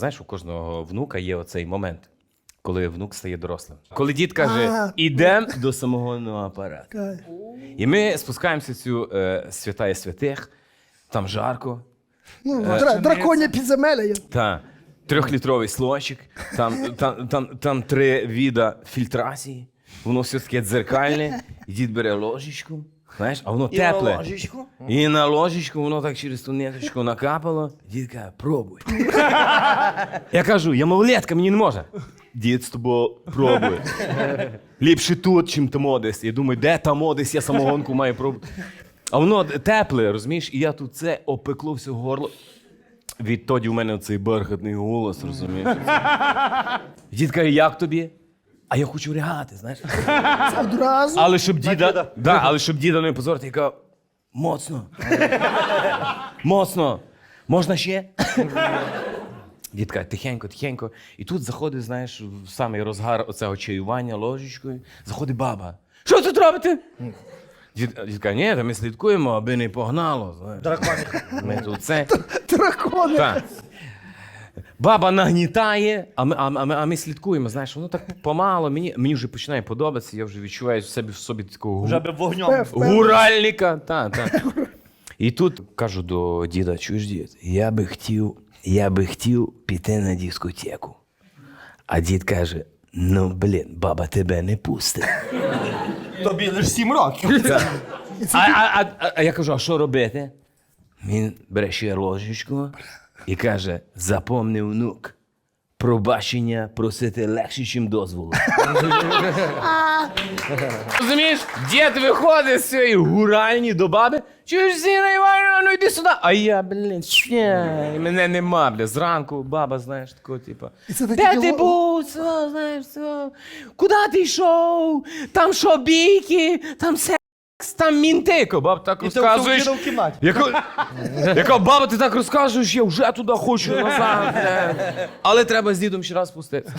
Знаєш, у кожного внука є оцей момент, коли внук стає дорослим. Коли дід каже, ідемо до самогонного апарату. І ми спускаємося в цю е, святая святих, там жарко, Ну, дра- драконє підземелля є. та трьохлітровий слочик, там, там, там, там три віда фільтрації, воно все таке дзеркальне, і дід бере ложечку, знаєш, а воно тепле. ложечку? І на ложечку воно так через ту ниточку накапало. Дід каже, пробуй. Я кажу, я малолетка, мені не можна. Дід з тобою пробуй. Ліпше тут, чим там десь. Я думаю, де там десь я самогонку маю пробувати. А воно тепле, розумієш? І я тут це опекло все горло. Відтоді у мене цей бархатний голос, розумієш? Дід каже, як тобі? А я хочу рягати, знаєш. Одразу. Але щоб діда, да, але щоб діда не позорити, я кажу, моцно. моцно. Можна ще? Дід каже, тихенько, тихенько. І тут заходить, знаєш, в самий розгар оцього чаювання ложечкою, заходить баба. Що тут робите? Дід, ні, та ми слідкуємо, аби не погнало. Знаєш. Драконі. Ми тут це. Дракони. Так. Баба нагнітає, а ми, а, ми- а, ми, а ми слідкуємо. Знаєш, воно так помало. Мені, мені вже починає подобатися, я вже відчуваю в себе в собі такого Вже гу- вогнем. Гуральника. Та, та. І тут кажу до діда, чуєш дід, я би хотів, я би хотів піти на дискотеку. А дід каже: ну блін, баба тебе не пустить. Тобі лише сім років. А, а, а, а я кажу, а що робити? Він бере ще ложечку і каже: запомни, внук, пробачення просити легше, ніж дозволу. Розумієш, дід виходить з цієї гуральні до баби. Чуєш, Зіна Іванівна, ну йди сюди. А я, блін, ще, мене нема, бля. Зранку баба, знаєш, такого, типу. І це Де ти був? Все, знаєш, все. Куди ти йшов? Там що, бійки, там секс, там мінти, яка баба так І ти розказуєш. в кімнаті. Яка, яка баба, ти так розказуєш, я вже туди хочу назад. бля. Але треба з дідом ще раз спуститися.